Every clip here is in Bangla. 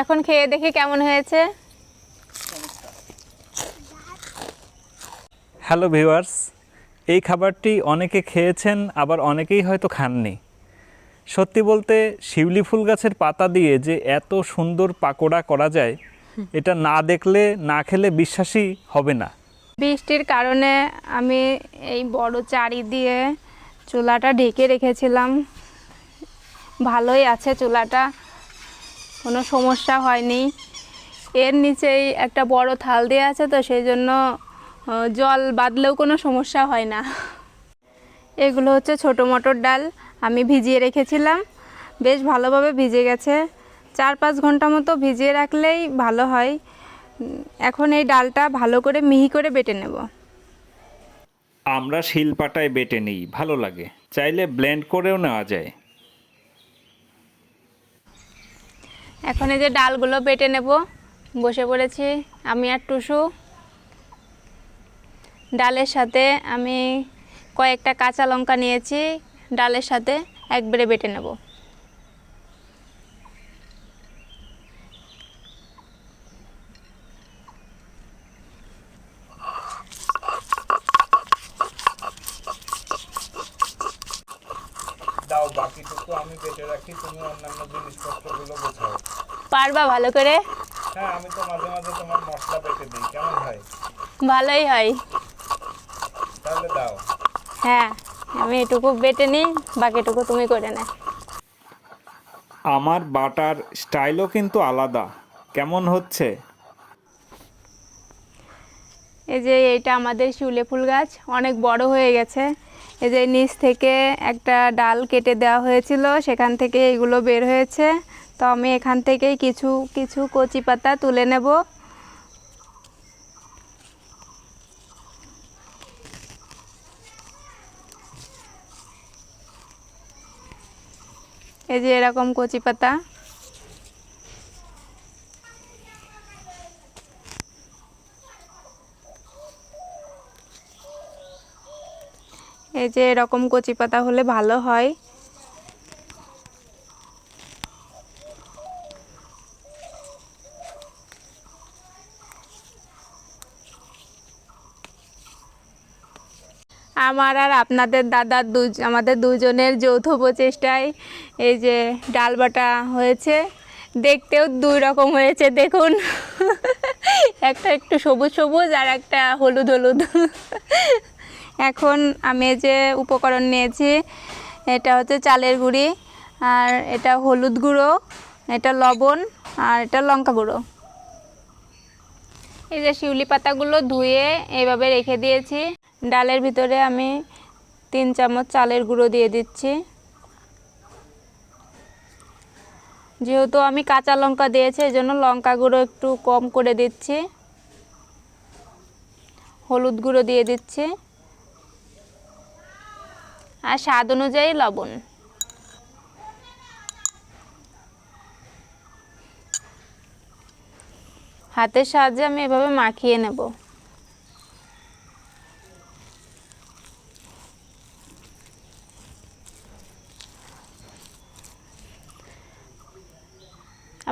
এখন খেয়ে দেখি কেমন হয়েছে। হ্যালো ভিউয়ার্স এই খাবারটি অনেকে খেয়েছেন আবার অনেকেই হয়তো খাননি। সত্যি বলতে শিউলি ফুল গাছের পাতা দিয়ে যে এত সুন্দর পাকোড়া করা যায় এটা না দেখলে না খেলে বিশ্বাসই হবে না। বৃষ্টির কারণে আমি এই বড় চারি দিয়ে চুলাটা ঢেকে রেখেছিলাম। ভালোই আছে চুলাটা। কোনো সমস্যা হয়নি। এর নিচেই একটা বড় থাল দেওয়া আছে তো সেই জন্য জল বাদলেও কোনো সমস্যা হয় না। এগুলো হচ্ছে ছোটো মটর ডাল, আমি ভিজিয়ে রেখেছিলাম। বেশ ভালোভাবে ভিজে গেছে। চার পাঁচ ঘণ্টা মতো ভিজিয়ে রাখলেই ভালো হয়। এখন এই ডালটা ভালো করে মিহি করে বেটে নেব। আমরা শিলপাটায় বেটে নিই, ভালো লাগে। চাইলে ব্লেন্ড করেও নেওয়া যায়। এখন এই যে ডালগুলো বেটে নেব। বসে পড়েছি আমি আর টুসু। ডালের সাথে আমি কয়েকটা কাঁচা লঙ্কা নিয়েছি, ডালের সাথে একবারে বেটে নেব। আমি বেটে রাখি, তুমি অন্যান্য জিনিসপত্রগুলো বোঝাও। পারবা ভালো করে? হ্যাঁ আমি তো মাঝে মাঝে তোমার মশলা বেটে দিই। কেমন হয়? ভালোই হয়। তাহলে দাও। হ্যাঁ আমি এটুকু বেটে নিই বাকিটুকু তুমি করে নে আমার বাটার স্টাইলও কিন্তু আলাদা। কেমন হচ্ছে? এই যে এইটা আমাদের শিউলে ফুল গাছ অনেক বড় হয়ে গেছে। এই যে নিচ থেকে একটা ডাল কেটে দেওয়া হয়েছিল সেখান থেকে এগুলো বের হয়েছে। তো আমি এখান থেকেই কিছু কিছু কচি পাতা তুলে নেব। এই যে এরকম কচি পাতা। এই যে এরকম কচি পাতা হলে ভালো হয়। আমার আর আপনাদের দাদার দু আমাদের দুজনের যৌথ প্রচেষ্টায় এই যে ডাল বাটা হয়েছে। দেখতেও দুই রকম হয়েছে, দেখুন। একটা একটু সবুজ সবুজ আর একটা হলুদ হলুদ। এখন আমি যে উপকরণ নিয়েছি, এটা হচ্ছে চালের গুঁড়ি, আর এটা হলুদ গুঁড়ো, এটা লবণ, আর এটা লঙ্কা গুঁড়ো। এই যে শিউলি পাতাগুলো ধুয়ে এইভাবে রেখে দিয়েছি। ডালের ভিতরে আমি তিন চামচ চালের গুঁড়ো দিয়ে দিচ্ছি। যেহেতু আমি কাঁচা লঙ্কা দিয়েছি এই জন্য লঙ্কা গুঁড়ো একটু কম করে দিচ্ছি। হলুদ গুঁড়ো দিয়ে দিচ্ছি। আর স্বাদ অনুযায়ী লবণ। হাতের সাহায্যে আমি এভাবে মাখিয়ে নেব।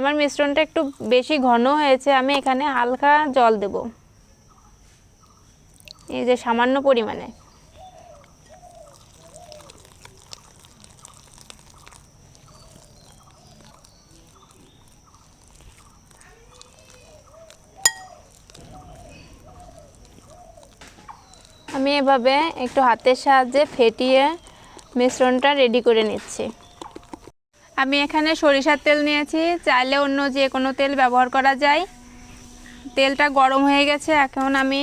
আমার মিশ্রণটা একটু বেশি ঘন হয়েছে, আমি এখানে হালকা জল দেব। এই যে সামান্য পরিমাণে। আমি এভাবে একটু হাতের সাহায্যে ফেটিয়ে মিশ্রণটা রেডি করে নিচ্ছি। আমি এখানে সরিষার তেল নিয়েছি। চাইলে অন্য যে কোনো তেল ব্যবহার করা যায়। তেলটা গরম হয়ে গেছে, এখন আমি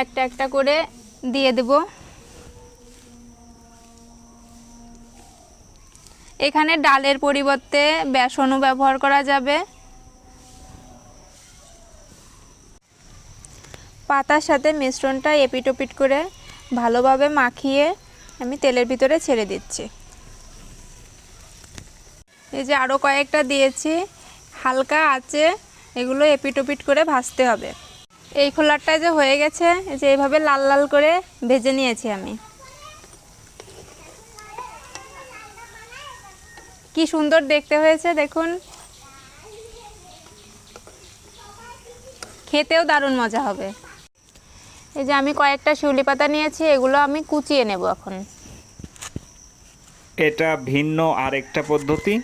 একটা একটা করে দিয়ে দেব। এখানে ডালের পরিবর্তে বেসনও ব্যবহার করা যাবে। পাতার সাথে মিশ্রণটা এপিটোপিট করে ভালোভাবে মাখিয়ে আমি তেলের ভিতরে ছেড়ে দিচ্ছি। এই যে আরও কয়েকটা দিয়েছি, হালকা আছে, এগুলো এপিটোপিট করে ভাজতে হবে। এই খোলারটা যে হয়ে গেছে যে এইভাবে লাল লাল করে ভেজে নিয়েছি আমি। কি সুন্দর দেখতে হয়েছে, দেখুন। খেতেও দারুণ মজা হবে। এই যে আমি কয়েকটা শিউলি পাতা নিয়েছি, এগুলো আমি কুচিয়ে নেব এখন। এটা ভিন্ন আরেকটা পদ্ধতি।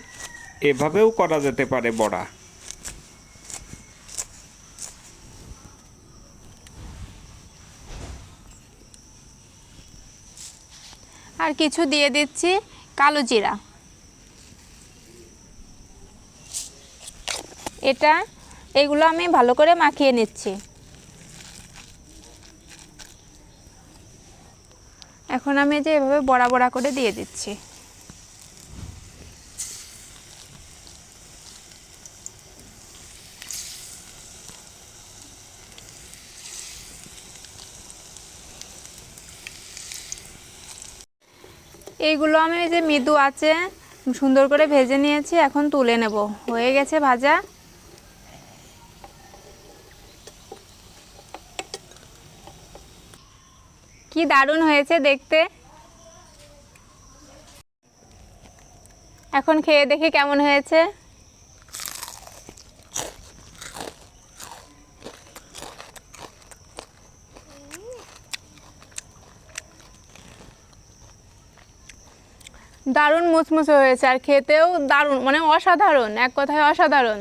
এভাবেও করা যেতে পারে বড়া। আর কিছু দিয়ে দিচ্ছি কালো জিরা। এটা, এগুলো আমি ভালো করে মাখিয়ে নিচ্ছি। এখন আমি যে এভাবে বড়া বড়া করে দিয়ে দিচ্ছি। এইগুলো আমি যে মৃদু আছে, সুন্দর করে ভেজে নিয়েছি, এখন তুলে নেব। হয়ে গেছে ভাজা। কি দারুণ হয়েছে দেখতে। এখন খেয়ে দেখি কেমন হয়েছে। দারুণ মুচমুচে হয়েছে আর খেতেও দারুণ মানে অসাধারণ এক কথায় অসাধারণ।